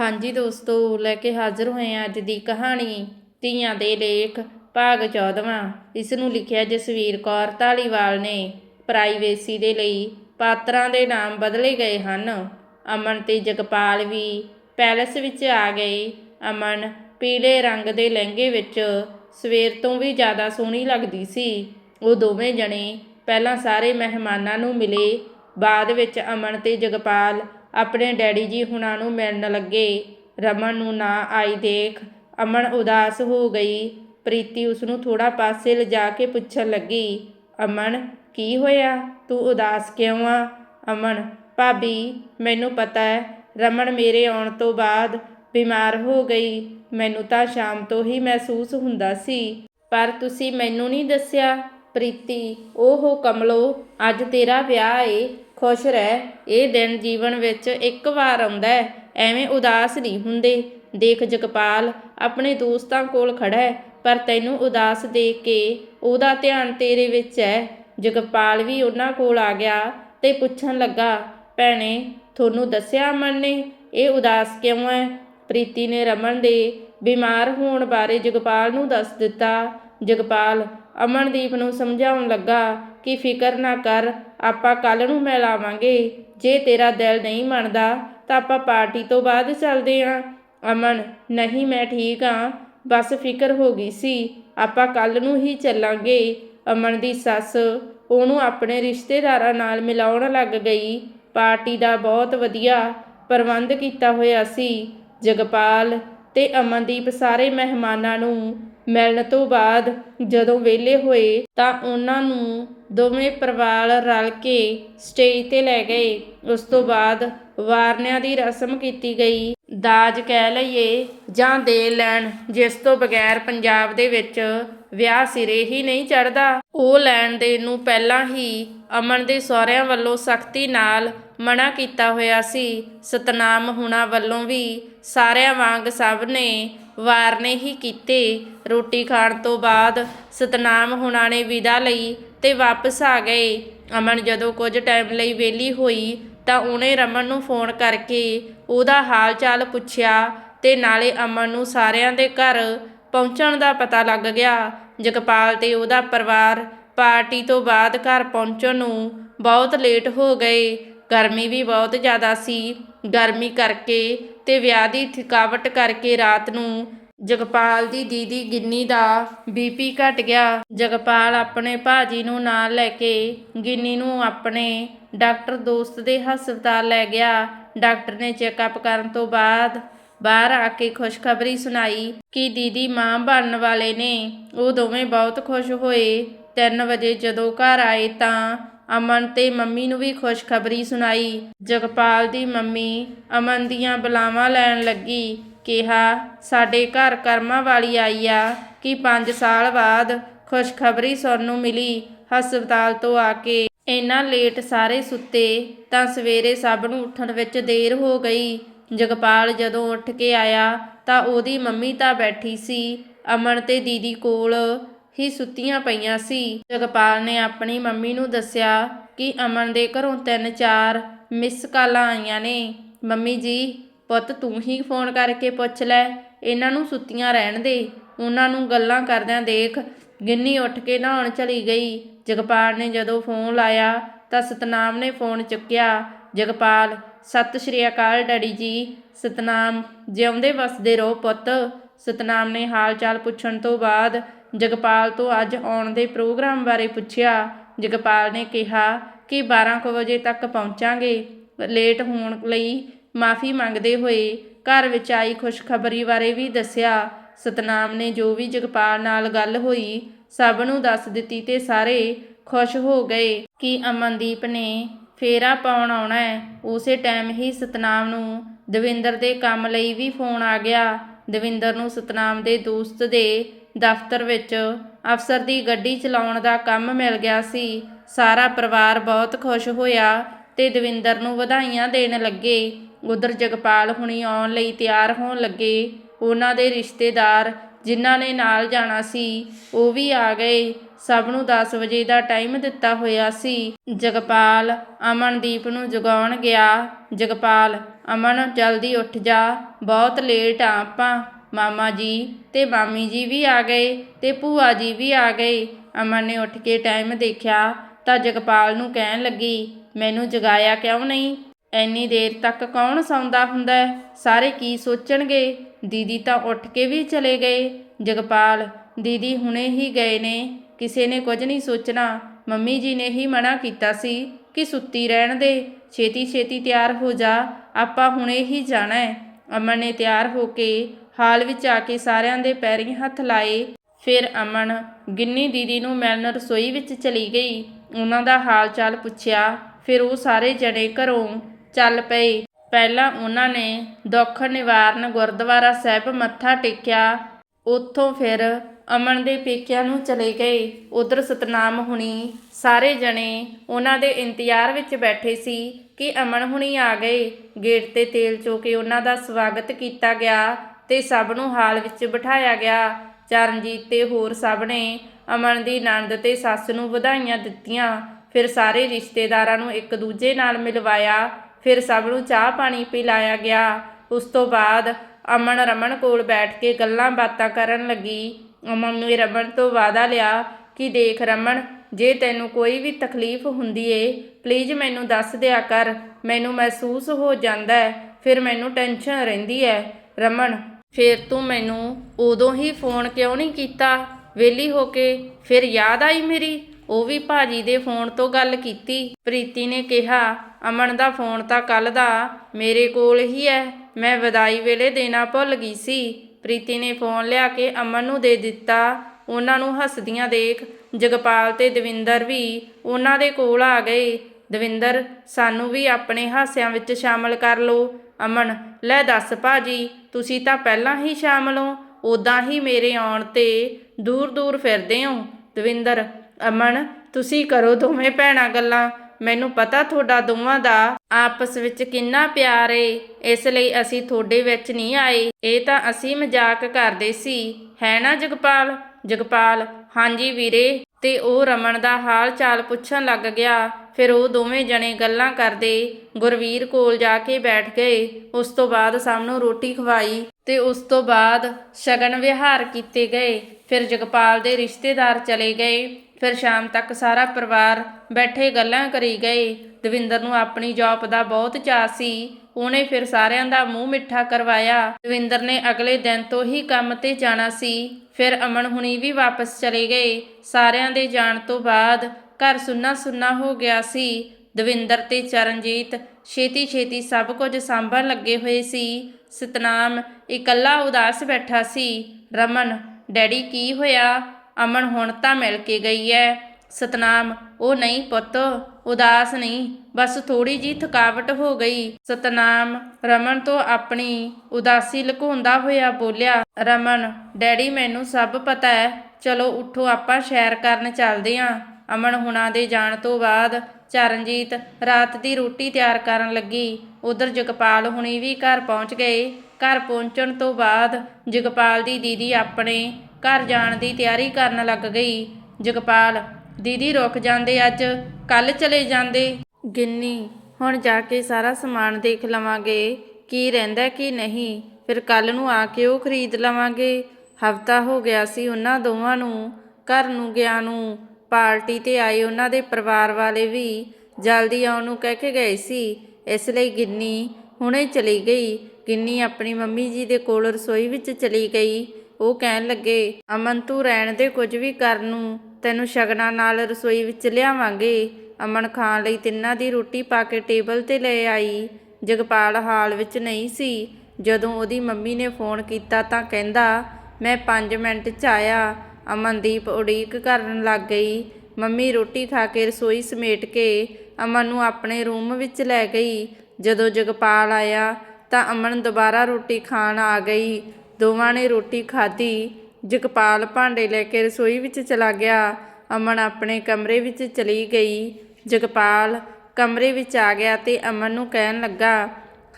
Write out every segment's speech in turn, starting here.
ਹਾਂਜੀ ਦੋਸਤੋ, ਲੈ ਕੇ ਹਾਜ਼ਰ ਹੋਏ ਹਾਂ ਅੱਜ ਦੀ ਕਹਾਣੀ, ਧੀਆਂ ਦੇ ਲੇਖ, ਭਾਗ 14ਵਾਂ ਇਸ ਨੂੰ ਲਿਖਿਆ ਜਸਵੀਰ ਕੌਰ ਢਾਲੀਵਾਲ ਨੇ। ਪ੍ਰਾਈਵੇਸੀ ਦੇ ਲਈ ਪਾਤਰਾਂ ਦੇ ਨਾਮ ਬਦਲੇ ਗਏ ਹਨ। ਅਮਨ ਤੇ ਜਗਪਾਲ ਵੀ ਪੈਲਸ ਵਿੱਚ ਆ ਗਏ। ਅਮਨ ਪੀਲੇ ਰੰਗ ਦੇ ਲਹਿੰਗੇ ਵਿੱਚ ਸਵੇਰ ਤੋਂ ਵੀ ਜ਼ਿਆਦਾ ਸੋਹਣੀ ਲੱਗਦੀ ਸੀ। ਉਹ ਦੋਵੇਂ ਜਣੇ ਪਹਿਲਾਂ ਸਾਰੇ ਮਹਿਮਾਨਾਂ ਨੂੰ ਮਿਲੇ। ਬਾਅਦ ਵਿੱਚ ਅਮਨ ਤੇ ਜਗਪਾਲ ਆਪਣੇ ਡੈਡੀ ਜੀ ਹੁਣਾਂ ਨੂੰ ਮਿਲਣ ਲੱਗੇ। ਰਮਨ ਨੂੰ ਨਾ ਆਈ ਦੇਖ ਅਮਨ ਉਦਾਸ ਹੋ ਗਈ। ਪ੍ਰੀਤੀ ਉਸ ਨੂੰ ਥੋੜਾ ਪਾਸੇ ਲਿਜਾ ਕੇ ਪੁੱਛਣ ਲੱਗੀ, ਅਮਨ, ਕੀ ਹੋਇਆ? ਤੂੰ ਉਦਾਸ ਕਿਉਂ ਆ? ਅਮਨ, ਭਾਬੀ, ਮੈਨੂੰ ਪਤਾ ਹੈ, ਰਮਨ ਮੇਰੇ ਆਉਣ ਤੋਂ ਬਾਅਦ ਬਿਮਾਰ ਹੋ ਗਈ। ਮੈਨੂੰ ਤਾਂ ਸ਼ਾਮ ਤੋਂ ਹੀ ਮਹਿਸੂਸ ਹੁੰਦਾ ਸੀ। ਪਰ ਤੁਸੀਂ ਮੈਨੂੰ ਨਹੀਂ ਦੱਸਿਆ। ਪ੍ਰੀਤੀ, ਓਹੋ ਕਮਲੋ, ਅੱਜ ਤੇਰਾ ਵਿਆਹ ਏ। ਖੁਸ਼ ਰਹਿ, ਇਹ ਦਿਨ ਜੀਵਨ ਵਿੱਚ ਇੱਕ ਵਾਰ ਆਉਂਦਾ ਹੈ। ਐਵੇਂ ਉਦਾਸ ਨਹੀਂ ਹੁੰਦੇ। ਦੇਖ ਜਗਪਾਲ ਆਪਣੇ ਦੋਸਤਾਂ ਕੋਲ ਖੜਾ ਹੈ, ਪਰ ਤੈਨੂੰ ਉਦਾਸ ਦੇਖ ਕੇ ਉਹਦਾ ਧਿਆਨ ਤੇਰੇ ਵਿੱਚ ਹੈ। ਜਗਪਾਲ ਵੀ ਉਹਨਾਂ ਕੋਲ ਆ ਗਿਆ ਤੇ ਪੁੱਛਣ ਲੱਗਾ, ਭੈਣੇ, ਤੁਹਾਨੂੰ ਦੱਸਿਆ ਅਮਨ ਨੇ? ਇਹ ਉਦਾਸ ਕਿਉਂ ਹੈ? ਪ੍ਰੀਤੀ ਨੇ ਰਮਨ ਦੇ ਬਿਮਾਰ ਹੋਣ ਬਾਰੇ ਜਗਪਾਲ ਨੂੰ ਦੱਸ ਦਿੱਤਾ। ਜਗਪਾਲ ਅਮਨਦੀਪ ਨੂੰ ਸਮਝਾਉਣ ਲੱਗਾ ਕਿ ਫਿਕਰ ਨਾ ਕਰ, ਆਪਾਂ ਕੱਲ ਨੂੰ ਮਿਲਾਵਾਂਗੇ। ਜੇ ਤੇਰਾ ਦਿਲ ਨਹੀਂ ਮੰਨਦਾ, ਤਾਂ ਆਪਾਂ ਪਾਰਟੀ ਤੋਂ ਬਾਅਦ ਚੱਲਦੇ ਆਂ। ਅਮਨ, ਨਹੀਂ, ਮੈਂ ਠੀਕ ਆਂ। ਬਸ ਫਿਕਰ ਹੋ ਗਈ ਸੀ, ਆਪਾਂ ਕੱਲ ਨੂੰ ਹੀ ਚੱਲਾਂਗੇ। ਅਮਨ ਦੀ ਸੱਸ ਉਹਨੂੰ ਆਪਣੇ ਰਿਸ਼ਤੇਦਾਰਾਂ ਨਾਲ ਮਿਲਾਉਣ ਲੱਗ ਗਈ। ਪਾਰਟੀ ਦਾ ਬਹੁਤ ਵਧੀਆ ਪ੍ਰਬੰਧ ਕੀਤਾ ਹੋਇਆ ਸੀ। ਜਗਪਾਲ ਤੇ ਅਮਨਦੀਪ ਸਾਰੇ ਮਹਿਮਾਨਾਂ ਨੂੰ ਮਿਲਣ ਤੋਂ ਬਾਅਦ ਜਦੋਂ ਵਿਹਲੇ ਹੋਏ ਤਾਂ ਉਹਨਾਂ ਨੂੰ ਦੋਵੇਂ ਪਰਿਵਾਰ ਰਲ ਕੇ ਸਟੇਜ ਤੇ ਲੈ ਗਏ। ਉਸ ਤੋਂ ਬਾਅਦ ਵਾਰਨਿਆਂ ਦੀ ਰਸਮ ਕੀਤੀ ਗਈ। ਦਾਜ ਕਹਿ ਲਈਏ ਜਾਂ ਦੇ ਲੈਣ, ਜਿਸ ਤੋਂ ਬਗੈਰ ਪੰਜਾਬ ਦੇ ਵਿੱਚ ਵਿਆਹ ਸਿਰੇ ਹੀ ਨਹੀਂ ਚੜਦਾ ਉਹ ਲੈਣ ਦੇ ਨੂੰ ਪਹਿਲਾਂ ਹੀ ਅਮਨ ਦੇ ਸਹੁਰਿਆਂ ਵੱਲੋਂ ਸਖਤੀ ਨਾਲ ਮਨਾ ਕੀਤਾ ਹੋਇਆ ਸੀ। ਸਤਨਾਮ ਹੁਣਾ ਵੱਲੋਂ ਵੀ ਸਾਰਿਆਂ ਵਾਂਗ ਸਭ ਨੇ ਵਾਰਨੇ ਹੀ ਕੀਤੇ। ਰੋਟੀ ਖਾਣ ਤੋਂ ਬਾਅਦ ਸਤਨਾਮ ਹੁਣਾ ਨੇ ਵਿਦਾ ਲਈ ਤੇ ਵਾਪਸ ਆ ਗਏ। ਅਮਨ ਜਦੋਂ ਕੁਝ ਟਾਈਮ ਲਈ ਵਿਹਲੀ ਹੋਈ ਤਾਂ ਉਹਨੇ ਰਮਨ ਨੂੰ ਫੋਨ ਕਰਕੇ ਉਹਦਾ ਹਾਲ ਚਾਲ ਪੁੱਛਿਆ ਤੇ ਨਾਲੇ ਅਮਨ ਨੂੰ ਸਾਰਿਆਂ ਦੇ ਘਰ ਪਹੁੰਚਣ ਦਾ ਪਤਾ ਲੱਗ ਗਿਆ। ਜਗਪਾਲ ਤੇ ਉਹਦਾ ਪਰਿਵਾਰ ਪਾਰਟੀ ਤੋਂ ਬਾਅਦ ਘਰ ਪਹੁੰਚਣ ਨੂੰ ਬਹੁਤ ਲੇਟ ਹੋ ਗਏ। ਗਰਮੀ ਵੀ ਬਹੁਤ ਜ਼ਿਆਦਾ ਸੀ। ਗਰਮੀ ਕਰਕੇ ਤੇ ਵਿਆਹ ਦੀ ਥਕਾਵਟ ਕਰਕੇ ਰਾਤ ਨੂੰ ਜਗਪਾਲ ਦੀ ਦੀਦੀ ਗਿੰਨੀ ਦਾ ਬੀਪੀ ਘਟ ਗਿਆ। ਜਗਪਾਲ ਆਪਣੇ ਭਾਜੀ ਨੂੰ ਨਾਲ ਲੈ ਕੇ ਗਿੰਨੀ ਨੂੰ ਆਪਣੇ ਡਾਕਟਰ ਦੋਸਤ ਦੇ ਹਸਪਤਾਲ ਲੈ ਗਿਆ। ਡਾਕਟਰ ਨੇ ਚੈੱਕਅਪ ਕਰਨ ਤੋਂ ਬਾਅਦ ਬਾਹਰ ਆ ਕੇ ਖੁਸ਼ਖਬਰੀ ਸੁਣਾਈ ਕਿ ਦੀਦੀ ਮਾਂ ਬਣਨ ਵਾਲੇ ਨੇ। ਉਹ ਦੋਵੇਂ ਬਹੁਤ ਖੁਸ਼ ਹੋਏ। 3 ਵਜੇ ਜਦੋਂ ਘਰ ਆਏ ਤਾਂ ਅਮਨ ਤੇ ਮੰਮੀ ਨੂੰ ਵੀ ਖੁਸ਼ਖਬਰੀ ਸੁਣਾਈ। ਜਗਪਾਲ ਦੀ ਮੰਮੀ ਅਮਨ ਦੀਆਂ ਬੁਲਾਵਾਂ ਲੈਣ ਲੱਗੀ, ਕਿਹਾ, ਸਾਡੇ ਘਰ ਕਰਮਾਂ ਵਾਲੀ ਆਈ ਆ, ਕਿ 5 ਸਾਲ ਬਾਅਦ ਖੁਸ਼ਖਬਰੀ ਸੁਣਨ ਨੂੰ ਮਿਲੀ ਹਸਪਤਾਲ ਤੋਂ ਆ ਕੇ। ਇੰਨਾ ਲੇਟ ਸਾਰੇ ਸੁੱਤੇ ਤਾਂ ਸਵੇਰੇ ਸਭ ਨੂੰ ਉੱਠਣ ਵਿੱਚ ਦੇਰ ਹੋ ਗਈ। ਜਗਪਾਲ ਜਦੋਂ ਉੱਠ ਕੇ ਆਇਆ ਤਾਂ ਉਹਦੀ ਮੰਮੀ ਤਾਂ ਬੈਠੀ ਸੀ। ਅਮਨ ਤੇ ਦੀਦੀ ਕੋਲ ਹੀ ਸੁੱਤੀਆਂ ਪਈਆਂ ਸੀ। ਜਗਪਾਲ ਨੇ ਆਪਣੀ ਮੰਮੀ ਨੂੰ ਦੱਸਿਆ ਕਿ ਅਮਨ ਦੇ ਘਰੋਂ ਤਿੰਨ ਚਾਰ ਮਿਸ ਕਾਲਾਂ ਆਈਆਂ ਨੇ। ਮੰਮੀ ਜੀ, ਪੁੱਤ ਤੂੰ ਹੀ ਫੋਨ ਕਰਕੇ ਪੁੱਛ ਲੈ, ਇਹਨਾਂ ਨੂੰ ਸੁੱਤੀਆਂ ਰਹਿਣ ਦੇ। ਉਹਨਾਂ ਨੂੰ ਗੱਲਾਂ ਕਰਦਿਆਂ ਦੇਖ ਗਿੰਨੀ ਉੱਠ ਕੇ ਨਹਾਉਣ ਚਲੀ ਗਈ। ਜਗਪਾਲ ਨੇ ਜਦੋਂ ਫੋਨ ਲਾਇਆ ਤਾਂ ਸਤਨਾਮ ਨੇ ਫੋਨ ਚੁੱਕਿਆ। ਜਗਪਾਲ, ਸਤਿ ਸ਼੍ਰੀ ਅਕਾਲ ਡੈਡੀ ਜੀ। ਸਤਨਾਮ, ਜਿਉਂਦੇ ਵਸਦੇ ਰਹੋ ਪੁੱਤ। ਸਤਨਾਮ ਨੇ ਹਾਲ ਚਾਲ ਪੁੱਛਣ ਤੋਂ ਬਾਅਦ ਜਗਪਾਲ ਤੋਂ ਅੱਜ ਆਉਣ ਦੇ ਪ੍ਰੋਗਰਾਮ ਬਾਰੇ ਪੁੱਛਿਆ। ਜਗਪਾਲ ਨੇ ਕਿਹਾ ਕਿ 12 ਕੁ ਵਜੇ ਤੱਕ ਪਹੁੰਚਾਂਗੇ। ਲੇਟ ਹੋਣ ਲਈ ਮਾਫੀ ਮੰਗਦੇ ਹੋਏ ਘਰ ਵਿੱਚ ਆਈ ਖੁਸ਼ਖਬਰੀ ਬਾਰੇ ਵੀ ਦੱਸਿਆ। ਸਤਨਾਮ ਨੇ ਜੋ ਵੀ ਜਗਪਾਲ ਨਾਲ ਗੱਲ ਹੋਈ, ਸਭ ਨੂੰ ਦੱਸ ਦਿੱਤੀ ਤੇ ਸਾਰੇ ਖੁਸ਼ ਹੋ ਗਏ ਕਿ ਅਮਨਦੀਪ ਨੇ ਫੇਰਾ ਪਾਉਣ ਆਉਣਾ ਹੈ। ਉਸੇ ਟਾਈਮ ਹੀ ਸਤਨਾਮ ਨੂੰ ਦਵਿੰਦਰ ਦੇ ਕੰਮ ਲਈ ਵੀ ਫੋਨ ਆ ਗਿਆ। ਦਵਿੰਦਰ ਨੂੰ ਸਤਨਾਮ ਦੇ ਦੋਸਤ ਦੇ ਦਫ਼ਤਰ ਵਿੱਚ ਅਫਸਰ ਦੀ ਗੱਡੀ ਚਲਾਉਣ ਦਾ ਕੰਮ ਮਿਲ ਗਿਆ ਸੀ। ਸਾਰਾ ਪਰਿਵਾਰ ਬਹੁਤ ਖੁਸ਼ ਹੋਇਆ ਤੇ ਦਵਿੰਦਰ ਨੂੰ ਵਧਾਈਆਂ ਦੇਣ ਲੱਗੇ। ਉਧਰ ਜਗਪਾਲ ਹੁਣੀ ਆਉਣ ਲਈ ਤਿਆਰ ਹੋਣ ਲੱਗੇ। ਉਹਨਾਂ ਦੇ ਰਿਸ਼ਤੇਦਾਰ ਜਿਨ੍ਹਾਂ ਨੇ ਨਾਲ ਜਾਣਾ ਸੀ, ਉਹ ਵੀ ਆ ਗਏ। ਸਭ ਨੂੰ 10 ਵਜੇ ਦਾ ਟਾਈਮ ਦਿੱਤਾ ਹੋਇਆ ਸੀ। ਜਗਪਾਲ ਅਮਨਦੀਪ ਨੂੰ ਜਗਾਉਣ ਗਿਆ। ਜਗਪਾਲ, ਅਮਨ, ਜਲਦੀ ਉੱਠ ਜਾ। ਬਹੁਤ ਲੇਟ ਆ ਆਪਾਂ। ਮਾਮਾ ਜੀ ਅਤੇ ਮਾਮੀ ਜੀ ਵੀ ਆ ਗਏ ਅਤੇ ਭੂਆ ਜੀ ਵੀ ਆ ਗਏ। ਅਮਨ ਨੇ ਉੱਠ ਕੇ ਟਾਈਮ ਦੇਖਿਆ ਤਾਂ ਜਗਪਾਲ ਨੂੰ ਕਹਿਣ ਲੱਗੀ, ਮੈਨੂੰ ਜਗਾਇਆ ਕਿਉਂ ਨਹੀਂ? ਐਨੀ ਦੇਰ ਤੱਕ ਕੌਣ ਸੌਂਦਾ ਹੁੰਦਾ ਸਾਰੇ ਕੀ ਸੋਚਣਗੇ? ਦੀਦੀ ਤਾਂ ਉੱਠ ਕੇ ਵੀ ਚਲੇ ਗਏ। ਜਗਪਾਲ, ਦੀਦੀ ਹੁਣੇ ਹੀ ਗਏ ਨੇ। ਕਿਸੇ ਨੇ ਕੁਝ ਨਹੀਂ ਸੋਚਣਾ। ਮੰਮੀ ਜੀ ਨੇ ਹੀ ਮਨਾ ਕੀਤਾ ਸੀ ਕਿ ਸੁੱਤੀ ਰਹਿਣ ਦੇ। ਛੇਤੀ ਛੇਤੀ ਤਿਆਰ ਹੋ ਜਾ। ਆਪਾਂ ਹੁਣੇ ਹੀ ਜਾਣਾ ਹੈ। ਅਮਨ ਨੇ ਤਿਆਰ ਹੋ ਕੇ ਹਾਲ ਵਿੱਚ ਆ ਕੇ ਸਾਰਿਆਂ ਦੇ ਪੈਰੀਂ ਹੱਥ ਲਾਏ। ਫਿਰ ਅਮਨ ਗਿੰਨੀ ਦੀਦੀ ਨੂੰ ਮਿਲਣ ਰਸੋਈ ਵਿੱਚ ਚਲੀ ਗਈ। ਉਹਨਾਂ ਦਾ ਹਾਲ ਚਾਲ ਪੁੱਛਿਆ। ਫਿਰ ਉਹ ਸਾਰੇ ਜਣੇ ਘਰੋਂ ਚੱਲ ਪਏ। ਪਹਿਲਾਂ ਉਹਨਾਂ ਨੇ ਦੁੱਖ ਨਿਵਾਰਨ ਗੁਰਦੁਆਰਾ ਸਾਹਿਬ ਮੱਥਾ ਟੇਕਿਆ। ਉੱਥੋਂ ਫਿਰ ਅਮਨ ਦੇ ਪੇਕਿਆਂ ਨੂੰ ਚਲੇ ਗਏ। ਉਧਰ ਸਤਨਾਮ ਹੁਣੀ ਸਾਰੇ ਜਣੇ ਉਹਨਾਂ ਦੇ ਇੰਤਜ਼ਾਰ ਵਿੱਚ ਬੈਠੇ ਸੀ ਕਿ ਅਮਨ ਹੁਣੀ ਆ ਗਏ। ਗੇਟ ਤੇ ਤੇਲ ਚੋ ਕੇ ਉਹਨਾਂ ਦਾ ਸਵਾਗਤ ਕੀਤਾ ਗਿਆ। ਤੇ ਸਭ ਨੂੰ ਹਾਲ ਵਿੱਚ ਬਿਠਾਇਆ ਗਿਆ। ਚਰਨਜੀਤ ਤੇ ਹੋਰ ਸਭ ਨੇ ਅਮਨ ਦੀ ਨਣਦ ਤੇ ਸੱਸ ਨੂੰ ਵਧਾਈਆਂ ਦਿੱਤੀਆਂ। ਫਿਰ ਸਾਰੇ ਰਿਸ਼ਤੇਦਾਰਾਂ ਨੂੰ ਇੱਕ ਦੂਜੇ ਨਾਲ ਮਿਲਵਾਇਆ। ਫਿਰ ਸਭ ਨੂੰ ਚਾਹ ਪਾਣੀ ਪਿਲਾਇਆ ਗਿਆ। ਉਸ ਤੋਂ ਬਾਅਦ ਅਮਨ ਰਮਨ ਕੋਲ ਬੈਠ ਕੇ ਗੱਲਾਂ ਬਾਤਾਂ ਕਰਨ ਲੱਗੀ। ਅਮਨ ਨੇ ਰਮਨ ਤੋਂ ਵਾਅਦਾ ਲਿਆ ਕਿ ਦੇਖ ਰਮਨ, ਜੇ ਤੈਨੂੰ ਕੋਈ ਵੀ ਤਕਲੀਫ ਹੁੰਦੀ ਏ ਪਲੀਜ਼ ਮੈਨੂੰ ਦੱਸ ਦਿਆ ਕਰ। ਮੈਨੂੰ ਮਹਿਸੂਸ ਹੋ ਜਾਂਦਾ ਫਿਰ ਮੈਨੂੰ ਟੈਨਸ਼ਨ ਰਹਿੰਦੀ ਹੈ ਰਮਨ ਫਿਰ ਤੂੰ ਮੈਨੂੰ ਉਦੋਂ ਹੀ ਫੋਨ ਕਿਉਂ ਨਹੀਂ ਕੀਤਾ? ਵਿਹਲੀ ਹੋ ਕੇ ਫਿਰ ਯਾਦ ਆਈ ਮੇਰੀ? ਉਹ ਵੀ ਭਾਜੀ ਦੇ ਫੋਨ ਤੋਂ ਗੱਲ ਕੀਤੀ। ਪ੍ਰੀਤੀ ਨੇ ਕਿਹਾ, ਅਮਨ ਦਾ ਫੋਨ ਤਾਂ ਕੱਲ ਦਾ ਮੇਰੇ ਕੋਲ ਹੀ ਹੈ ਮੈਂ ਵਿਦਾਈ ਵੇਲੇ ਦੇਣਾ ਭੁੱਲ ਗਈ ਸੀ। ਪ੍ਰੀਤੀ ਨੇ ਫੋਨ ਲਿਆ ਕੇ ਅਮਨ ਨੂੰ ਦੇ ਦਿੱਤਾ। ਉਹਨਾਂ ਨੂੰ ਹੱਸਦੀਆਂ ਦੇਖ ਜਗਪਾਲ ਤੇ ਦਵਿੰਦਰ ਵੀ ਉਹਨਾਂ ਦੇ ਕੋਲ ਆ ਗਏ। ਦਵਿੰਦਰ, ਸਾਨੂੰ ਵੀ ਆਪਣੇ ਹਾਸਿਆਂ ਵਿੱਚ ਸ਼ਾਮਲ ਕਰ ਲਓ। ਅਮਨ, ਲੈ ਦੱਸ ਭਾਜੀ, ਤੁਸੀਂ ਤਾਂ ਪਹਿਲਾਂ ਹੀ ਸ਼ਾਮਲ ਹੋ ਉਦਾਂ ਹੀ ਮੇਰੇ ਆਉਣ ਤੇ ਦੂਰ ਦੂਰ ਫਿਰਦੇ ਹੋ। ਦਵਿੰਦਰ, ਅਮਨ, ਤੁਸੀਂ ਕਰੋ ਦੋਵੇਂ ਭੈਣਾਂ ਗੱਲਾਂ, ਮੈਨੂੰ ਪਤਾ ਤੁਹਾਡਾ ਦੋਵਾਂ ਦਾ ਆਪਸ ਵਿੱਚ ਕਿੰਨਾ ਪਿਆਰ ਏ, ਇਸ ਲਈ ਅਸੀਂ ਤੁਹਾਡੇ ਵਿੱਚ ਨਹੀਂ ਆਏ। ਇਹ ਤਾਂ ਅਸੀਂ ਮਜ਼ਾਕ ਕਰਦੇ ਸੀ, ਹੈ ਨਾ ਜਗਪਾਲ? ਜਗਪਾਲ, ਹਾਂਜੀ ਵੀਰੇ। ਤੇ ਉਹ ਰਮਨ ਦਾ ਹਾਲ ਚਾਲ ਪੁੱਛਣ ਲੱਗ ਗਿਆ। ਫਿਰ ਉਹ ਦੋਵੇਂ ਜਣੇ ਗੱਲਾਂ ਕਰਦੇ। ਗੁਰਵੀਰ ਕੋਲ ਜਾ ਕੇ ਬੈਠ ਗਏ। ਉਸ ਤੋਂ ਬਾਅਦ ਸਭ ਨੂੰ ਰੋਟੀ ਖਵਾਈ ਤੇ ਉਸ ਤੋਂ ਬਾਅਦ ਸ਼ਗਨ ਵਿਹਾਰ ਕੀਤੇ ਗਏ। ਫਿਰ ਜਗਪਾਲ ਦੇ ਰਿਸ਼ਤੇਦਾਰ ਚਲੇ ਗਏ। ਫਿਰ ਸ਼ਾਮ ਤੱਕ ਸਾਰਾ ਪਰਿਵਾਰ ਬੈਠੇ ਗੱਲਾਂ ਕਰੀ ਗਏ। ਦਵਿੰਦਰ ਨੂੰ ਆਪਣੀ ਜੌਬ ਦਾ ਬਹੁਤ ਚਾਅ ਸੀ। ਉਹਨੇ ਫਿਰ ਸਾਰਿਆਂ ਦਾ ਮੂੰਹ ਮਿੱਠਾ ਕਰਵਾਇਆ। ਦਵਿੰਦਰ ਨੇ ਅਗਲੇ ਦਿਨ ਤੋਂ ਹੀ ਕੰਮ ਤੇ ਜਾਣਾ ਸੀ। ਫਿਰ ਅਮਨ ਹੁਣੀ ਵੀ ਵਾਪਸ ਚਲੇ ਗਏ। ਸਾਰਿਆਂ ਦੇ ਜਾਣ ਤੋਂ ਬਾਅਦ ਘਰ ਸੁੰਨਾ ਸੁੰਨਾ ਹੋ ਗਿਆ ਸੀ। ਦਵਿੰਦਰ ਤੇ ਚਰਨਜੀਤ ਛੇਤੀ ਛੇਤੀ ਸਭ ਕੁਝ ਸੰਭਣ ਲੱਗੇ ਹੋਏ ਸੀ। ਸਤਨਾਮ ਇਕੱਲਾ ਉਦਾਸ ਬੈਠਾ ਸੀ। ਰਮਨ, ਡੈਡੀ, ਕੀ ਹੋਇਆ? ਅਮਨ ਹੁਣ ਤਾਂ ਮਿਲ ਕੇ ਗਈ ਐ। ਸਤਨਾਮ, ਉਹ ਨਹੀਂ ਪੁੱਤ ਉਦਾਸ ਨਹੀਂ, ਬਸ ਥੋੜੀ ਜੀ ਥਕਾਵਟ ਹੋ ਗਈ। ਸਤਨਾਮ ਰਮਨ ਤੋਂ ਆਪਣੀ ਉਦਾਸੀ ਲੁਕਾਉਂਦਾ ਹੋਇਆ ਬੋਲਿਆ, ਰਮਨ, ਡੈਡੀ ਮੈਨੂੰ ਸਭ ਪਤਾ ਹੈ। ਚਲੋ ਉੱਠੋ, ਆਪਾਂ ਸ਼ੈਰ ਕਰਨ ਚੱਲਦੇ ਆਂ। ਅਮਨ ਹੁਣਾਂ ਦੇ ਜਾਣ ਤੋਂ ਬਾਅਦ ਚਰਨਜੀਤ ਰਾਤ ਦੀ ਰੋਟੀ ਤਿਆਰ ਕਰਨ ਲੱਗੀ। ਉਧਰ ਜਗਪਾਲ ਹੁਣੀ ਵੀ ਘਰ ਪਹੁੰਚ ਗਏ। ਘਰ ਪਹੁੰਚਣ ਤੋਂ ਬਾਅਦ ਜਗਪਾਲ ਦੀ ਦੀਦੀ ਆਪਣੇ ਘਰ ਜਾਣ ਦੀ ਤਿਆਰੀ ਕਰਨ ਲੱਗ ਗਈ। ਜਗਪਾਲ ਦੀਦੀ ਰੁਕ ਜਾਂਦੇ, ਅੱਜ ਕੱਲ ਚਲੇ ਜਾਂਦੇ। ਗਿੰਨੀ, ਹੁਣ ਜਾ ਕੇ ਸਾਰਾ ਸਮਾਨ ਦੇਖ ਲਵਾਂਗੇ, ਕੀ ਰਹਿੰਦਾ, ਕੀ ਨਹੀਂ। ਫਿਰ ਕੱਲ ਨੂੰ ਆ ਕੇ ਉਹ ਖਰੀਦ ਲਵਾਂਗੇ। ਹਫਤਾ ਹੋ ਗਿਆ ਸੀ ਉਹਨਾਂ ਦੋਵਾਂ ਨੂੰ, ਘਰ ਨੂੰ ਗਿਆ ਨੂੰ। ਪਾਰਟੀ ਤੇ ਆਏ ਉਹਨਾਂ ਦੇ ਪਰਿਵਾਰ ਵਾਲੇ ਵੀ, ਜਲਦੀ ਆਉਣ ਨੂੰ ਕਹਿ ਕੇ ਗਏ ਸੀ। ਇਸ ਲਈ ਗਿੰਨੀ ਹੁਣੇ ਚਲੀ ਗਈ। ਗਿੰਨੀ ਆਪਣੀ ਮੰਮੀ ਜੀ ਦੇ ਕੋਲ ਰਸੋਈ ਵਿੱਚ ਚਲੀ ਗਈ। ਉਹ ਕਹਿਣ ਲੱਗੇ, ਅਮਨ ਤੂੰ ਰਹਿਣ ਦੇ ਕੁਝ ਵੀ ਕਰਨ ਨੂੰ। ਤੈਨੂੰ ਸ਼ਗਨਾਂ ਨਾਲ ਰਸੋਈ ਵਿੱਚ ਲਿਆਵਾਂਗੇ। ਅਮਨ ਖਾਣ ਲਈ ਤਿੰਨਾਂ ਦੀ ਰੋਟੀ ਪਾ ਕੇ ਟੇਬਲ ਤੇ ਲੈ ਆਈ। ਜਗਪਾਲ ਹਾਲ ਵਿੱਚ ਨਹੀਂ ਸੀ। ਜਦੋਂ ਉਹਦੀ ਮੰਮੀ ਨੇ ਫੋਨ ਕੀਤਾ ਤਾਂ ਕਹਿੰਦਾ, ਮੈਂ 5 ਮਿੰਟ 'ਚ ਆਇਆ। ਅਮਨਦੀਪ ਉਡੀਕ ਕਰਨ ਲੱਗ ਗਈ। ਮੰਮੀ ਰੋਟੀ ਖਾ ਕੇ ਰਸੋਈ ਸਮੇਟ ਕੇ ਅਮਨ ਨੂੰ ਆਪਣੇ ਰੂਮ ਵਿੱਚ ਲੈ ਗਈ। ਜਦੋਂ ਜਗਪਾਲ ਆਇਆ ਤਾਂ ਅਮਨ ਦੁਬਾਰਾ ਰੋਟੀ ਖਾਣ ਆ ਗਈ। ਦੋਵਾਂ ਨੇ ਰੋਟੀ ਖਾਧੀ। ਜਗਪਾਲ ਭਾਂਡੇ ਲੈ ਕੇ ਰਸੋਈ ਵਿੱਚ ਚਲਾ ਗਿਆ। ਅਮਨ ਆਪਣੇ ਕਮਰੇ ਵਿੱਚ ਚਲੀ ਗਈ। ਜਗਪਾਲ ਕਮਰੇ ਵਿੱਚ ਆ ਗਿਆ ਤੇ ਅਮਨ ਨੂੰ ਕਹਿਣ ਲੱਗਾ,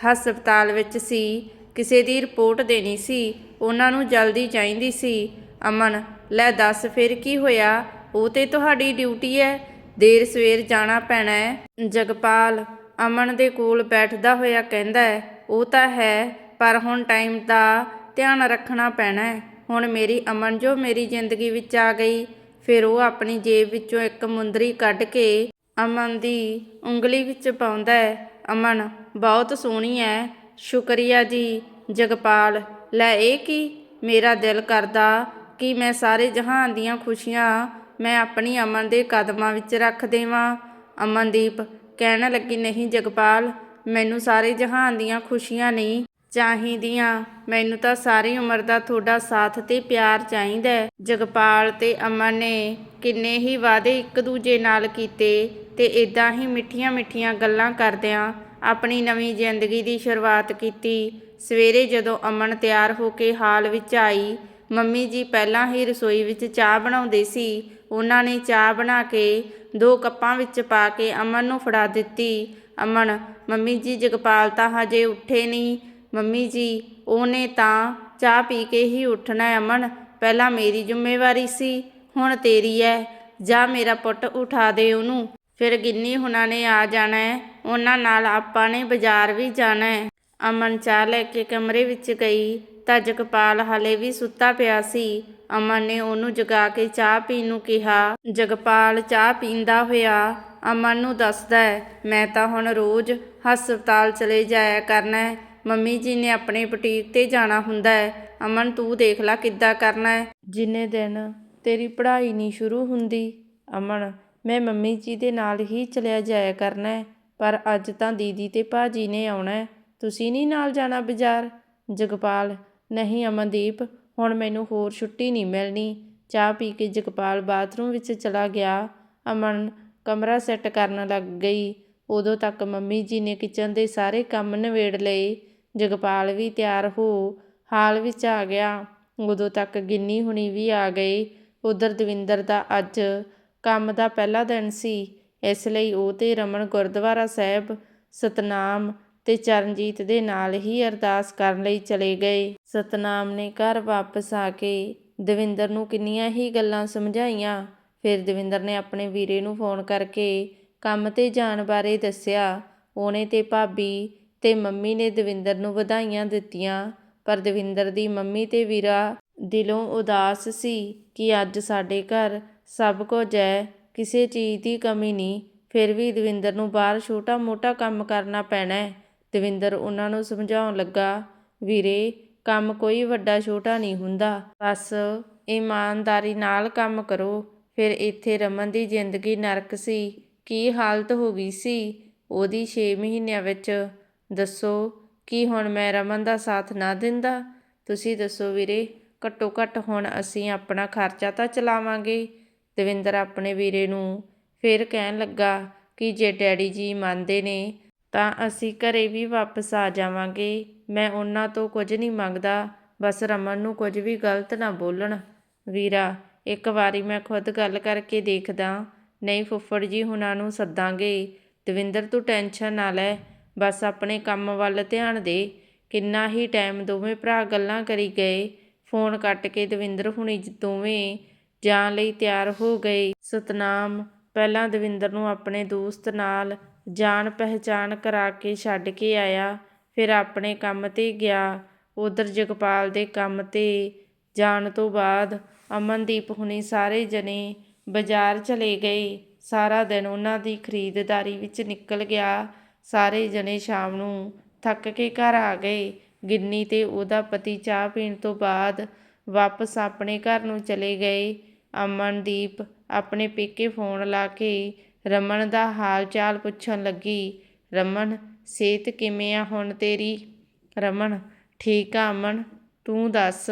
ਹਸਪਤਾਲ ਵਿੱਚ ਸੀ, ਕਿਸੇ ਦੀ ਰਿਪੋਰਟ ਦੇਣੀ ਸੀ, ਉਹਨਾਂ ਨੂੰ ਜਲਦੀ ਚਾਹੀਦੀ ਸੀ। ਅਮਨ, ਲੈ ਦੱਸ ਫਿਰ ਕੀ ਹੋਇਆ? ਉਹ ਤੇ ਤੁਹਾਡੀ ਡਿਊਟੀ ਹੈ ਦੇਰ ਸਵੇਰ ਜਾਣਾ ਪੈਣਾ ਹੈ ਜਗਪਾਲ ਅਮਨ ਦੇ ਕੋਲ ਬੈਠਦਾ ਹੋਇਆ ਕਹਿੰਦਾ ਹੈ ਉਹ ਤਾਂ ਹੈ, ਪਰ ਹੁਣ ਟਾਈਮ ਦਾ ਧਿਆਨ ਰੱਖਣਾ ਪੈਣਾ ਹੈ ਹੁਣ ਮੇਰੀ ਅਮਨ ਜੋ ਮੇਰੀ ਜ਼ਿੰਦਗੀ ਵਿੱਚ ਆ ਗਈ, ਫਿਰ ਉਹ ਆਪਣੀ ਜੇਬ ਵਿੱਚੋਂ ਇੱਕ ਮੁੰਦਰੀ ਕੱਢ ਕੇ ਅਮਨ ਦੀ ਉਂਗਲੀ ਵਿੱਚ ਪਾਉਂਦਾ ਹੈ। ਅਮਨ, ਬਹੁਤ ਸੋਹਣੀ ਹੈ ਸ਼ੁਕਰੀਆ ਜੀ, ਜਗਪਾਲ। ਲੈ ਇਹ ਕੀ? ਮੇਰਾ ਦਿਲ ਕਰਦਾ ਕਿ ਮੈਂ ਸਾਰੇ ਜਹਾਨ ਦੀਆਂ ਖੁਸ਼ੀਆਂ ਮੈਂ ਆਪਣੀ ਅਮਨ ਦੇ ਕਦਮਾਂ ਵਿੱਚ ਰੱਖ ਦੇਵਾਂ। ਅਮਨਦੀਪ ਕਹਿਣ ਲੱਗੀ, ਨਹੀਂ ਜਗਪਾਲ, ਮੈਨੂੰ ਸਾਰੇ ਜਹਾਨ ਦੀਆਂ ਖੁਸ਼ੀਆਂ ਨਹੀਂ ਚਾਹੀਦੀਆਂ। ਮੈਨੂੰ ਤਾਂ ਸਾਰੀ ਉਮਰ ਦਾ ਤੁਹਾਡਾ ਸਾਥ ਤੇ ਪਿਆਰ ਚਾਹੀਦਾ ਜਗਪਾਲ ਤੇ ਅਮਨ ਨੇ ਕਿੰਨੇ ਹੀ ਵਾਅਦੇ ਇੱਕ ਦੂਜੇ ਨਾਲ ਕੀਤੇ ਤੇ ਇਦਾਂ ਹੀ ਮਿੱਠੀਆਂ ਮਿੱਠੀਆਂ ਗੱਲਾਂ ਕਰਦਿਆਂ ਆਪਣੀ ਨਵੀਂ ਜ਼ਿੰਦਗੀ ਦੀ ਸ਼ੁਰੂਆਤ ਕੀਤੀ। ਸਵੇਰੇ ਜਦੋਂ ਅਮਨ ਤਿਆਰ ਹੋ ਕੇ ਹਾਲ ਵਿੱਚ ਆਈ, ਮੰਮੀ ਜੀ ਪਹਿਲਾਂ ਹੀ ਰਸੋਈ ਵਿੱਚ ਚਾਹ ਬਣਾਉਂਦੇ ਸੀ। ਉਹਨਾਂ ਨੇ ਚਾਹ ਬਣਾ ਕੇ ਦੋ ਕੱਪਾਂ ਵਿੱਚ ਪਾ ਕੇ ਅਮਨ ਨੂੰ ਫੜਾ ਦਿੱਤੀ। ਅਮਨ, ਮੰਮੀ ਜੀ ਜਗਪਾਲ ਤਾਂ ਹਜੇ ਉੱਠੇ ਨਹੀਂ। ਮੰਮੀ ਜੀ, ਉਹਨੇ ਤਾਂ ਚਾਹ ਪੀ ਕੇ ਹੀ ਉੱਠਣਾ ਅਮਨ। ਪਹਿਲਾਂ ਮੇਰੀ ਜ਼ਿੰਮੇਵਾਰੀ ਸੀ, ਹੁਣ ਤੇਰੀ ਹੈ। ਜਾ ਮੇਰਾ ਪੁੱਤ ਉਠਾ ਦੇ ਉਹਨੂੰ। ਫਿਰ ਗਿੰਨੀ ਹੁਣਾਂ ਨੇ ਆ ਜਾਣਾ ਹੈ। ਉਹਨਾਂ ਨਾਲ ਆਪਾਂ ਨੇ ਬਾਜ਼ਾਰ ਵੀ ਜਾਣਾ ਹੈ। ਅਮਨ ਚਾਹ ਲੈ ਕੇ ਕਮਰੇ ਵਿੱਚ ਗਈ। ਤਾਂ ਜਗਪਾਲ ਹਲੇ ਵੀ ਸੁੱਤਾ ਪਿਆ ਸੀ। ਅਮਨ ਨੇ ਉਹਨੂੰ ਜਗਾ ਕੇ ਚਾਹ ਪੀਣ ਨੂੰ ਕਿਹਾ। ਜਗਪਾਲ ਚਾਹ ਪੀਂਦਾ ਹੋਇਆ ਅਮਨ ਨੂੰ ਦੱਸਦਾ ਹੈ, ਮੈਂ ਤਾਂ ਹੁਣ ਰੋਜ਼ ਹਸਪਤਾਲ ਚਲੇ ਜਾਇਆ ਕਰਨਾ ਹੈ। ਮੰਮੀ ਜੀ ਨੇ ਆਪਣੇ ਬੁਟੀਕ ਤੇ ਜਾਣਾ ਹੁੰਦਾ ਹੈ। ਅਮਨ, ਤੂੰ ਦੇਖ ਲੈ ਕਿੱਦਾਂ ਕਰਨਾ ਹੈ। ਜਿੰਨੇ ਦਿਨ ਤੇਰੀ ਪੜ੍ਹਾਈ ਨਹੀਂ ਸ਼ੁਰੂ ਹੁੰਦੀ, ਅਮਨ, ਮੈਂ ਮੰਮੀ ਜੀ ਦੇ ਨਾਲ ਹੀ ਚਲਿਆ ਜਾਇਆ ਕਰਨਾ ਹੈ, ਪਰ ਅੱਜ ਤਾਂ ਦੀਦੀ ਤੇ ਭਾਜੀ ਨੇ ਆਉਣਾ ਹੈ। ਤੁਸੀਂ ਨਹੀਂ ਨਾਲ ਜਾਣਾ ਬਾਜ਼ਾਰ? ਜਗਪਾਲ, ਨਹੀਂ ਅਮਨਦੀਪ, ਹੁਣ ਮੈਨੂੰ ਹੋਰ ਛੁੱਟੀ ਨਹੀਂ ਮਿਲਣੀ। ਚਾਹ ਪੀ ਕੇ ਜਗਪਾਲ ਬਾਥਰੂਮ ਵਿੱਚ ਚਲਾ ਗਿਆ। ਅਮਨ ਕਮਰਾ ਸੈੱਟ ਕਰਨ ਲੱਗ ਗਈ। ਉਦੋਂ ਤੱਕ ਮੰਮੀ ਜੀ ਨੇ ਕਿਚਨ ਦੇ ਸਾਰੇ ਕੰਮ ਨਿਬੇੜ ਲਏ। ਜਗਪਾਲ ਵੀ ਤਿਆਰ ਹੋ ਹਾਲ ਵਿੱਚ ਆ ਗਿਆ। ਉਦੋਂ ਤੱਕ ਗਿੰਨੀ ਹੁਣੀ ਵੀ ਆ ਗਏ ਉਧਰ ਦਵਿੰਦਰ ਦਾ ਅੱਜ ਕੰਮ ਦਾ ਪਹਿਲਾ ਦਿਨ ਸੀ। ਇਸ ਲਈ ਉਹ ਤੇ ਰਮਨ ਗੁਰਦੁਆਰਾ ਸਾਹਿਬ, ਸਤਨਾਮ ਤੇ ਚਰਨਜੀਤ ਦੇ ਨਾਲ ਹੀ ਅਰਦਾਸ ਕਰਨ ਲਈ ਚਲੇ ਗਏ। ਸਤਨਾਮ ਨੇ ਘਰ ਵਾਪਸ ਆ ਕੇ ਦਵਿੰਦਰ ਨੂੰ ਕਿੰਨੀਆਂ ਹੀ ਗੱਲਾਂ ਸਮਝਾਈਆਂ। ਫਿਰ ਦਵਿੰਦਰ ਨੇ ਆਪਣੇ ਵੀਰੇ ਨੂੰ ਫੋਨ ਕਰਕੇ ਕੰਮ ਤੇ ਜਾਣ ਬਾਰੇ ਦੱਸਿਆ। ਉਹਨੇ ਤੇ ਭਾਬੀ ਅਤੇ ਮੰਮੀ ਨੇ ਦਵਿੰਦਰ ਨੂੰ ਵਧਾਈਆਂ ਦਿੱਤੀਆਂ। ਪਰ ਦਵਿੰਦਰ ਦੀ ਮੰਮੀ ਅਤੇ ਵੀਰਾ ਦਿਲੋਂ ਉਦਾਸ ਸੀ ਕਿ ਅੱਜ ਸਾਡੇ ਘਰ ਸਭ ਕੁਝ ਹੈ, ਕਿਸੇ ਚੀਜ਼ ਦੀ ਕਮੀ ਨਹੀਂ, ਫਿਰ ਵੀ ਦਵਿੰਦਰ ਨੂੰ ਬਾਹਰ ਛੋਟਾ-ਮੋਟਾ ਕੰਮ ਕਰਨਾ ਪੈਣਾ ਦਵਿੰਦਰ ਉਹਨਾਂ ਨੂੰ ਸਮਝਾਉਣ ਲੱਗਾ, ਵੀਰੇ, ਕੰਮ ਕੋਈ ਵੱਡਾ ਛੋਟਾ ਨਹੀਂ ਹੁੰਦਾ, ਬਸ ਇਮਾਨਦਾਰੀ ਨਾਲ ਕੰਮ ਕਰੋ। ਫਿਰ ਇੱਥੇ ਰਮਨ ਦੀ ਜ਼ਿੰਦਗੀ ਨਰਕ ਸੀ, ਕੀ ਹਾਲਤ ਹੋ ਗਈ ਸੀ, ਉਹਦੀ 6 ਮਹੀਨਿਆਂ ਵਿੱਚ। ਦੱਸੋ, ਕੀ ਹੁਣ ਮੈਂ ਰਮਨ ਦਾ ਸਾਥ ਨਾ ਦਿੰਦਾ? ਤੁਸੀਂ ਦੱਸੋ ਵੀਰੇ ਘੱਟੋ ਘੱਟ ਹੁਣ ਅਸੀਂ ਆਪਣਾ ਖਰਚਾ ਤਾਂ ਚਲਾਵਾਂਗੇ। ਦਵਿੰਦਰ ਆਪਣੇ ਵੀਰੇ ਨੂੰ ਫਿਰ ਕਹਿਣ ਲੱਗਾ ਕਿ ਜੇ ਡੈਡੀ ਜੀ ਮੰਨਦੇ ਨੇ, ਤਾਂ ਅਸੀਂ ਘਰੇ ਵੀ ਵਾਪਸ ਆ ਜਾਵਾਂਗੇ। ਮੈਂ ਉਹਨਾਂ ਤੋਂ ਕੁਝ ਨਹੀਂ ਮੰਗਦਾ, ਬਸ ਰਮਨ ਨੂੰ ਕੁਝ ਵੀ ਗਲਤ ਨਾ ਬੋਲਣ। ਵੀਰਾ, ਇੱਕ ਵਾਰੀ ਮੈਂ ਖੁਦ ਗੱਲ ਕਰਕੇ ਦੇਖਦਾ। ਨਹੀਂ ਫੁੱਫੜ ਜੀ ਹੁਣਾਂ ਨੂੰ ਸੱਦਾਂਗੇ। ਦਵਿੰਦਰ ਤੂੰ ਟੈਨਸ਼ਨ ਨਾ ਲੈ ਬਸ ਆਪਣੇ ਕੰਮ ਵੱਲ ਧਿਆਨ ਦੇ। ਕਿੰਨਾ ਹੀ ਟਾਈਮ ਦੋਵੇਂ ਭਰਾ ਗੱਲਾਂ ਕਰੀ ਗਏ। ਫੋਨ ਕੱਟ ਕੇ ਦਵਿੰਦਰ ਹੁਣੀ ਦੋਵੇਂ ਜਾਣ ਲਈ ਤਿਆਰ ਹੋ ਗਏ। ਸਤਨਾਮ, ਪਹਿਲਾਂ ਦਵਿੰਦਰ ਨੂੰ ਆਪਣੇ ਦੋਸਤ ਨਾਲ ਜਾਣ ਪਹਿਚਾਣ ਕਰਾ ਕੇ ਛੱਡ ਕੇ ਆਇਆ, ਫਿਰ ਆਪਣੇ ਕੰਮ ਤੇ ਗਿਆ। ਉਧਰ ਜਗਪਾਲ ਦੇ ਕੰਮ ਤੇ ਜਾਣ ਤੋਂ ਬਾਅਦ ਅਮਨਦੀਪ ਹੁਣੀ ਸਾਰੇ ਜਣੇ ਬਾਜ਼ਾਰ ਚਲੇ ਗਏ। ਸਾਰਾ ਦਿਨ ਉਹਨਾਂ ਦੀ ਖਰੀਦਦਾਰੀ ਵਿੱਚ ਨਿਕਲ ਗਿਆ। ਸਾਰੇ ਜਣੇ ਸ਼ਾਮ ਨੂੰ ਥੱਕ ਕੇ ਘਰ ਆ ਗਏ। ਗਿੰਨੀ ਅਤੇ ਉਹਦਾ ਪਤੀ ਚਾਹ ਪੀਣ ਤੋਂ ਬਾਅਦ ਵਾਪਸ ਆਪਣੇ ਘਰ ਨੂੰ ਚਲੇ ਗਏ। ਅਮਨਦੀਪ ਆਪਣੇ ਪੇਕੇ ਫੋਨ ਲਾ ਕੇ ਰਮਨ ਦਾ ਹਾਲ ਚਾਲ ਪੁੱਛਣ ਲੱਗੀ। ਰਮਨ, ਸਿਹਤ ਕਿਵੇਂ ਆ ਹੁਣ ਤੇਰੀ? ਰਮਨ, ਠੀਕ ਆ ਅਮਨ, ਤੂੰ ਦੱਸ,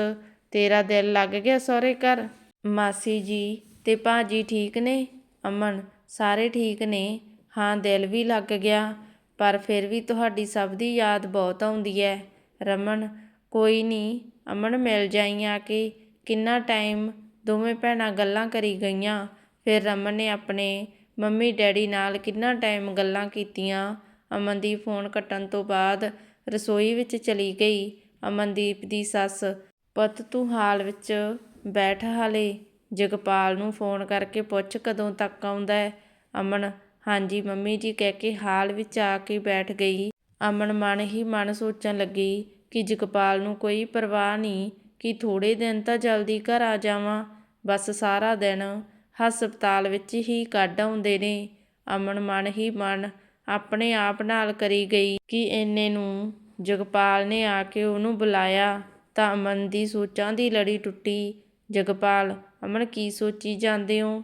ਤੇਰਾ ਦਿਲ ਲੱਗ ਗਿਆ ਸਹੁਰੇ ਘਰ? ਮਾਸੀ ਜੀ ਤੇ ਭਾਜੀ ਠੀਕ ਨੇ? ਅਮਨ, ਸਾਰੇ ਠੀਕ ਨੇ? ਹਾਂ, ਦਿਲ ਵੀ ਲੱਗ ਗਿਆ। ਪਰ ਫਿਰ ਵੀ ਤੁਹਾਡੀ ਸਭ ਦੀ ਯਾਦ ਬਹੁਤ ਆਉਂਦੀ ਹੈ। ਰਮਨ, ਕੋਈ ਨਹੀਂ ਅਮਨ ਮਿਲ ਜਾਈ ਆ ਕੇ ਕਿੰਨਾ ਟਾਈਮ ਦੋਵੇਂ ਭੈਣਾਂ ਗੱਲਾਂ ਕਰੀ ਗਈਆਂ। ਫਿਰ ਰਮਨ ਨੇ ਆਪਣੇ ਮੰਮੀ ਡੈਡੀ ਨਾਲ ਕਿੰਨਾ ਟਾਈਮ ਗੱਲਾਂ ਕੀਤੀਆਂ। ਅਮਨਦੀਪ ਫੋਨ ਕੱਟਣ ਤੋਂ ਬਾਅਦ ਰਸੋਈ ਵਿੱਚ ਚਲੀ ਗਈ। ਅਮਨਦੀਪ ਦੀ ਸੱਸ, ਪੁੱਤ, ਤੂੰ ਹਾਲ ਵਿੱਚ ਬੈਠ ਹਾਲੇ। ਜਗਪਾਲ ਨੂੰ ਫੋਨ ਕਰਕੇ ਪੁੱਛ ਕਦੋਂ ਤੱਕ ਆਉਂਦਾ ਅਮਨ ਹਾਂਜੀ, ਮੰਮੀ ਜੀ ਕਹਿ ਕੇ ਹਾਲ ਵਿੱਚ ਆ ਕੇ ਬੈਠ ਗਈ। ਅਮਨ ਮਨ ਹੀ ਮਨ ਸੋਚਣ ਲੱਗੀ ਕਿ ਜਗਪਾਲ ਨੂੰ ਕੋਈ ਪਰਵਾਹ ਨਹੀਂ ਕਿ ਥੋੜੇ ਦਿਨ ਤਾਂ ਜਲਦੀ ਘਰ ਆ ਜਾਵਾਂ। ਬਸ ਸਾਰਾ ਦਿਨ ਹਸਪਤਾਲ ਵਿੱਚ ਹੀ ਕੱਢ ਆਉਂਦੇ ਨੇ। ਅਮਨ ਮਨ ਹੀ ਮਨ ਆਪਣੇ ਆਪ ਨਾਲ ਕਰੀ ਗਈ ਕਿ ਇੰਨੇ ਨੂੰ ਜਗਪਾਲ ਨੇ ਆ ਕੇ ਉਹਨੂੰ ਬੁਲਾਇਆ ਤਾਂ ਅਮਨ ਦੀ ਸੋਚਾਂ ਦੀ ਲੜੀ ਟੁੱਟੀ। ਜਗਪਾਲ, ਅਮਨ, ਕੀ ਸੋਚੀ ਜਾਂਦੇ ਹੋ?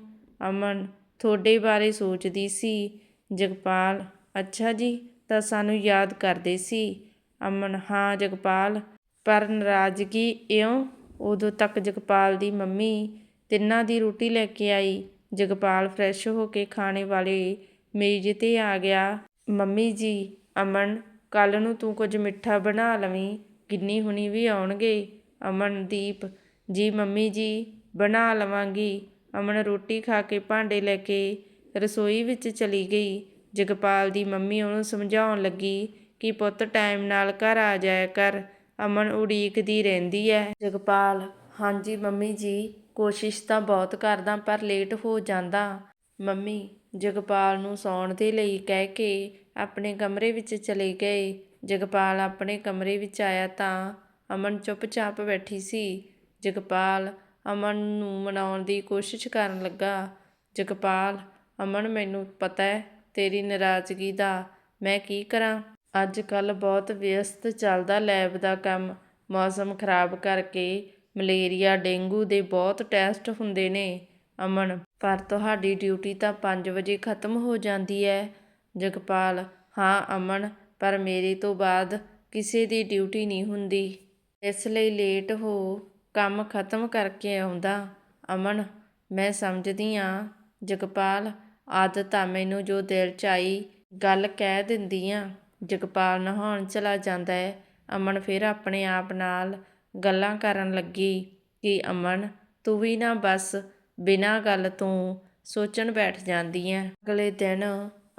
ਅਮਨ ਤੁਹਾਡੇ ਬਾਰੇ ਸੋਚਦੀ ਸੀ। ਜਗਪਾਲ, ਅੱਛਾ ਜੀ, ਤਾਂ ਸਾਨੂੰ ਯਾਦ ਕਰਦੇ ਸੀ। ਅਮਨ, ਹਾਂ ਜਗਪਾਲ, ਪਰ ਨਾਰਾਜ਼ਗੀ ਇਉਂ, ਉਦੋਂ ਤੱਕ ਜਗਪਾਲ ਦੀ ਮੰਮੀ ਤਿੰਨਾਂ ਦੀ ਰੋਟੀ ਲੈ ਕੇ ਆਈ। ਜਗਪਾਲ ਫਰੈਸ਼ ਹੋ ਕੇ ਖਾਣੇ ਵਾਲੇ ਮੇਜ਼ ਤੇ ਆ ਗਿਆ। ਮੰਮੀ ਜੀ, ਅਮਨ, ਕੱਲ ਨੂੰ ਤੂੰ ਕੁਝ ਮਿੱਠਾ ਬਣਾ ਲਵੀਂ, ਗਿੰਨੀ ਹੁਣੀ ਵੀ ਆਉਣਗੇ। ਅਮਨਦੀਪ, ਜੀ ਮੰਮੀ ਜੀ, ਬਣਾ ਲਵਾਂਗੀ। ਅਮਨ ਰੋਟੀ ਖਾ ਕੇ ਭਾਂਡੇ ਲੈ ਕੇ ਰਸੋਈ ਵਿੱਚ ਚਲੀ ਗਈ। ਜਗਪਾਲ ਦੀ ਮੰਮੀ ਉਹਨੂੰ ਸਮਝਾਉਣ ਲੱਗੀ ਕਿ ਪੁੱਤ ਟਾਈਮ ਨਾਲ ਘਰ ਆ ਜਾਇਆ ਕਰ, ਅਮਨ ਉਡੀਕਦੀ ਰਹਿੰਦੀ ਹੈ ਜਗਪਾਲ, ਹਾਂਜੀ ਮੰਮੀ ਜੀ, ਕੋਸ਼ਿਸ਼ ਤਾਂ ਬਹੁਤ ਕਰਦਾ ਪਰ ਲੇਟ ਹੋ ਜਾਂਦਾ। ਮੰਮੀ ਜਗਪਾਲ ਨੂੰ ਸੌਣ ਦੇ ਲਈ ਕਹਿ ਕੇ ਆਪਣੇ ਕਮਰੇ ਵਿੱਚ ਚਲੇ ਗਏ। ਜਗਪਾਲ ਆਪਣੇ ਕਮਰੇ ਵਿੱਚ ਆਇਆ ਤਾਂ ਅਮਨ ਚੁੱਪਚਾਪ ਬੈਠੀ ਸੀ। ਜਗਪਾਲ ਅਮਨ ਨੂੰ ਮਨਾਉਣ ਦੀ ਕੋਸ਼ਿਸ਼ ਕਰਨ ਲੱਗਾ। ਜਗਪਾਲ, ਅਮਨ ਮੈਨੂੰ ਪਤਾ ਹੈ ਤੇਰੀ ਨਾਰਾਜ਼ਗੀ ਦਾ, ਮੈਂ ਕੀ ਕਰਾਂ? ਅੱਜ ਕੱਲ ਬਹੁਤ ਵਿਅਸਤ ਚੱਲਦਾ ਲੈਬ ਦਾ ਕੰਮ। ਮੌਸਮ ਖਰਾਬ ਕਰਕੇ ਮਲੇਰੀਆ, ਡੇਂਗੂ ਦੇ ਬਹੁਤ ਟੈਸਟ ਹੁੰਦੇ ਨੇ। ਅਮਨ, ਪਰ ਤੁਹਾਡੀ ਡਿਊਟੀ ਤਾਂ 5 ਵਜੇ ਖਤਮ ਹੋ ਜਾਂਦੀ ਹੈ। ਜਗਪਾਲ, ਹਾਂ ਅਮਨ, ਪਰ ਮੇਰੇ ਤੋਂ ਬਾਅਦ ਕਿਸੇ ਦੀ ਡਿਊਟੀ ਨਹੀਂ ਹੁੰਦੀ। ਇਸ ਲਈ ਲੇਟ ਹੋ। ਕੰਮ ਖਤਮ ਕਰਕੇ ਆਉਂਦਾ, ਅਮਨ, ਮੈਂ ਸਮਝਦੀ ਆ, ਜਗਪਾਲ ਆਦਤ ਆ ਮੈਨੂੰ ਜੋ ਦਿਲ ਚ ਆਈ ਗੱਲ ਕਹਿ ਦਿੰਦੀ ਆ ਜਗਪਾਲ ਨਹਾਉਣ ਚਲਾ ਜਾਂਦਾ ਹੈ ਅਮਨ ਫਿਰ ਆਪਣੇ ਆਪ ਨਾਲ ਗੱਲਾਂ ਕਰਨ ਲੱਗੀ ਕਿ, ਅਮਨ, ਤੂੰ ਵੀ ਨਾ ਬਸ ਬਿਨਾਂ ਗੱਲ ਤੋਂ ਸੋਚਣ ਬੈਠ ਜਾਂਦੀ ਐ ਅਗਲੇ ਦਿਨ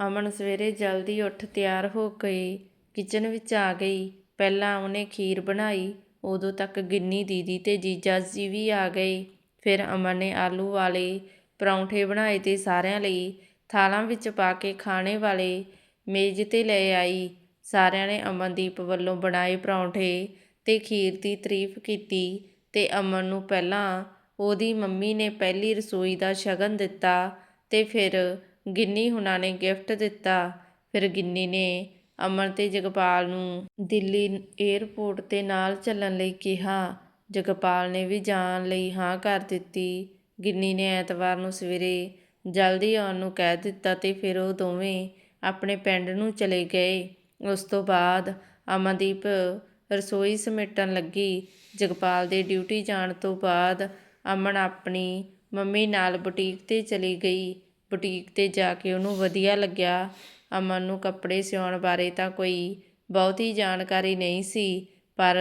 ਅਮਨ ਸਵੇਰੇ ਜਲਦੀ ਉੱਠ ਤਿਆਰ ਹੋ ਕੇ ਕਿਚਨ ਵਿੱਚ ਆ ਗਈ। ਪਹਿਲਾਂ ਉਹਨੇ ਖੀਰ ਬਣਾਈ ਉਦੋਂ ਤੱਕ ਗਿੰਨੀ ਦੀਦੀ ਤੇ ਜੀਜਾ ਜੀ ਵੀ ਆ ਗਏ। ਫਿਰ ਅਮਨ ਨੇ ਆਲੂ ਵਾਲੇ ਪਰੌਂਠੇ ਬਣਾਏ ਤੇ ਸਾਰਿਆਂ ਲਈ ਥਾਲਾਂ ਵਿੱਚ ਪਾ ਕੇ ਖਾਣੇ ਵਾਲੇ ਮੇਜ਼ ਤੇ ਲੈ ਆਈ। ਸਾਰਿਆਂ ਨੇ ਅਮਨਦੀਪ ਵੱਲੋਂ ਬਣਾਏ ਪਰੌਂਠੇ ਤੇ ਖੀਰ ਦੀ ਤਾਰੀਫ ਕੀਤੀ ਤੇ ਅਮਨ ਨੂੰ ਪਹਿਲਾਂ ਉਹਦੀ ਮੰਮੀ ਨੇ ਪਹਿਲੀ ਰਸੋਈ ਦਾ ਸ਼ਗਨ ਦਿੱਤਾ ਤੇ ਫਿਰ ਗਿੰਨੀ ਹੁਣਾਂ ਨੇ ਗਿਫਟ ਦਿੱਤਾ। ਫਿਰ ਗਿੰਨੀ ਨੇ ਅਮਨ ਤੇ ਜਗਪਾਲ ਨੂੰ ਦਿੱਲੀ ਏਅਰਪੋਰਟ ਤੇ ਨਾਲ ਚੱਲਣ ਲਈ ਕਿਹਾ। ਜਗਪਾਲ ਨੇ ਵੀ ਜਾਣ ਲਈ ਹਾਂ ਕਰ ਦਿੱਤੀ। ਗਿੰਨੀ ਨੇ ਐਤਵਾਰ ਨੂੰ ਸਵੇਰੇ ਜਲਦੀ ਆਉਣ ਨੂੰ ਕਹਿ ਦਿੱਤਾ ਤੇ ਫਿਰ ਉਹ ਦੋਵੇਂ ਆਪਣੇ ਪਿੰਡ ਨੂੰ ਚਲੇ ਗਏ। ਉਸ ਤੋਂ ਬਾਅਦ ਅਮਨਦੀਪ ਰਸੋਈ ਸਮੇਟਣ ਲੱਗੀ। ਜਗਪਾਲ ਦੇ ਡਿਊਟੀ ਜਾਣ ਤੋਂ ਬਾਅਦ ਅਮਨ ਆਪਣੀ ਮੰਮੀ ਨਾਲ ਬੁਟੀਕ ਤੇ ਚਲੀ ਗਈ। ਬੁਟੀਕ ਤੇ ਜਾ ਕੇ ਉਹਨੂੰ ਵਧੀਆ ਲੱਗਿਆ। ਅਮਨ ਨੂੰ ਕੱਪੜੇ ਸਿਉਣ ਬਾਰੇ ਤਾਂ ਕੋਈ ਬਹੁਤੀ ਜਾਣਕਾਰੀ ਨਹੀਂ ਸੀ, ਪਰ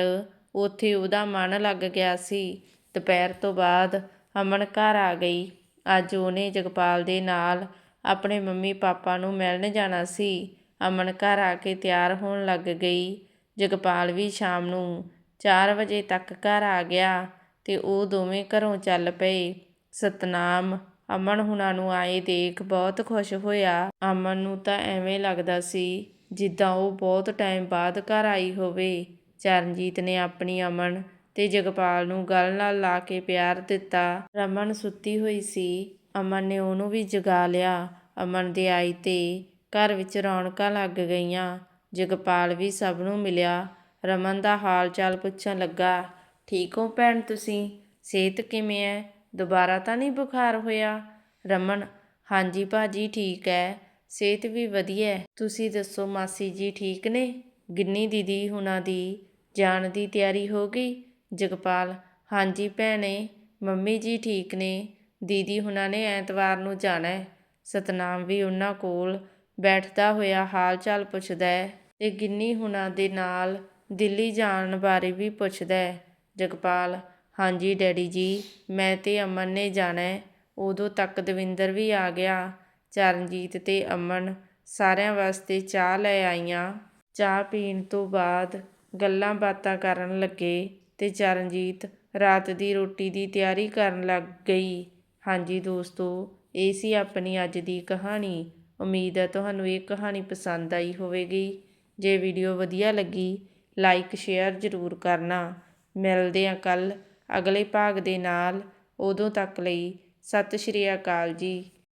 ਉੱਥੇ ਉਹਦਾ ਮਨ ਲੱਗ ਗਿਆ ਸੀ। ਦੁਪਹਿਰ ਤੋਂ ਬਾਅਦ ਅਮਨ ਘਰ ਆ ਗਈ। ਅੱਜ ਉਹਨੇ ਜਗਪਾਲ ਦੇ ਨਾਲ ਆਪਣੇ ਮੰਮੀ ਪਾਪਾ ਨੂੰ ਮਿਲਣ ਜਾਣਾ ਸੀ। ਅਮਨ ਘਰ ਆ ਕੇ ਤਿਆਰ ਹੋਣ ਲੱਗ ਗਈ। ਜਗਪਾਲ ਵੀ ਸ਼ਾਮ ਨੂੰ 4 ਵਜੇ ਤੱਕ ਘਰ ਆ ਗਿਆ ਤੇ ਉਹ ਦੋਵੇਂ ਘਰੋਂ ਚੱਲ ਪਏ। ਸਤਨਾਮ ਅਮਨ ਹੁਣਾਂ ਨੂੰ ਆਏ ਦੇਖ ਬਹੁਤ ਖੁਸ਼ ਹੋਇਆ। ਅਮਨ ਨੂੰ ਤਾਂ ਐਵੇਂ ਲੱਗਦਾ ਸੀ ਜਿੱਦਾਂ ਉਹ ਬਹੁਤ ਟਾਈਮ ਬਾਅਦ ਘਰ ਆਈ ਹੋਵੇ। ਚਰਨਜੀਤ ਨੇ ਆਪਣੀ ਅਮਨ ਤੇ ਜਗਪਾਲ ਨੂੰ ਗਲ ਨਾਲ ਲਾ ਕੇ ਪਿਆਰ ਦਿੱਤਾ। ਰਮਨ ਸੁੱਤੀ ਹੋਈ ਸੀ। ਅਮਨ ਨੇ ਉਹਨੂੰ ਵੀ ਜਗਾ ਲਿਆ। ਅਮਨ ਦੇ ਆਈ ਤੇ ਘਰ ਵਿੱਚ ਰੌਣਕਾਂ ਲੱਗ ਗਈਆਂ। ਜਗਪਾਲ ਵੀ ਸਭ ਨੂੰ ਮਿਲਿਆ। ਰਮਨ ਦਾ ਹਾਲ ਚਾਲ ਪੁੱਛਣ ਲੱਗਾ, ਠੀਕ ਹੋ ਭੈਣ ਤੁਸੀਂ? ਸਿਹਤ ਕਿਵੇਂ ਹੈ ਦੁਬਾਰਾ ਤਾਂ ਨਹੀਂ ਬੁਖਾਰ ਹੋਇਆ? ਰਮਨ, ਹਾਂਜੀ ਭਾਜੀ ਠੀਕ ਹੈ ਸਿਹਤ ਵੀ ਵਧੀਆ ਤੁਸੀਂ ਦੱਸੋ ਮਾਸੀ ਜੀ ਠੀਕ ਨੇ? ਗਿੰਨੀ ਦੀਦੀ ਹੁਣਾਂ ਦੀ ਜਾਣ ਦੀ ਤਿਆਰੀ ਹੋ ਗਈ? ਜਗਪਾਲ, ਹਾਂਜੀ ਭੈਣੇ, ਮੰਮੀ ਜੀ ਠੀਕ ਨੇ। ਦੀਦੀ ਹੁਣਾਂ ਨੇ ਐਤਵਾਰ ਨੂੰ ਜਾਣਾ। ਹੈ ਸਤਨਾਮ ਵੀ ਉਹਨਾਂ ਕੋਲ ਬੈਠਦਾ ਹੋਇਆ ਹਾਲ ਚਾਲ ਪੁੱਛਦਾ ਹੈ ਤੇ ਗਿੰਨੀ ਹੁਣਾਂ ਦੇ ਨਾਲ ਦਿੱਲੀ ਜਾਣ ਬਾਰੇ ਵੀ ਪੁੱਛਦਾ। ਹੈ ਜਗਪਾਲ ਹਾਂਜੀ ਡੈਡੀ ਜੀ, ਮੈਂ ਤੇ ਅਮਨ ਨੇ ਜਾਣਾ ਉਦੋਂ ਤੱਕ ਦਵਿੰਦਰ ਵੀ ਆ ਗਿਆ। ਚਰਨਜੀਤ ਅਤੇ ਅਮਨ ਸਾਰਿਆਂ ਵਾਸਤੇ ਚਾਹ ਲੈ ਆਈਆਂ। ਚਾਹ ਪੀਣ ਤੋਂ ਬਾਅਦ ਗੱਲਾਂ ਬਾਤਾਂ ਕਰਨ ਲੱਗੇ ਅਤੇ ਚਰਨਜੀਤ ਰਾਤ ਦੀ ਰੋਟੀ ਦੀ ਤਿਆਰੀ ਕਰਨ ਲੱਗ ਗਈ। ਹਾਂਜੀ ਦੋਸਤੋ, ਇਹ ਸੀ ਆਪਣੀ ਅੱਜ ਦੀ ਕਹਾਣੀ। ਉਮੀਦ ਹੈ ਤੁਹਾਨੂੰ ਇਹ ਕਹਾਣੀ ਪਸੰਦ ਆਈ ਹੋਵੇਗੀ। ਜੇ ਵੀਡੀਓ ਵਧੀਆ ਲੱਗੀ ਲਾਈਕ ਸ਼ੇਅਰ ਜ਼ਰੂਰ ਕਰਨਾ। ਮਿਲਦੇ ਹਾਂ ਕੱਲ੍ਹ ਅਗਲੇ ਭਾਗ ਦੇ ਨਾਲ ਉਦੋਂ ਤੱਕ ਲਈ ਸਤਿ ਸ਼੍ਰੀ ਅਕਾਲ ਜੀ।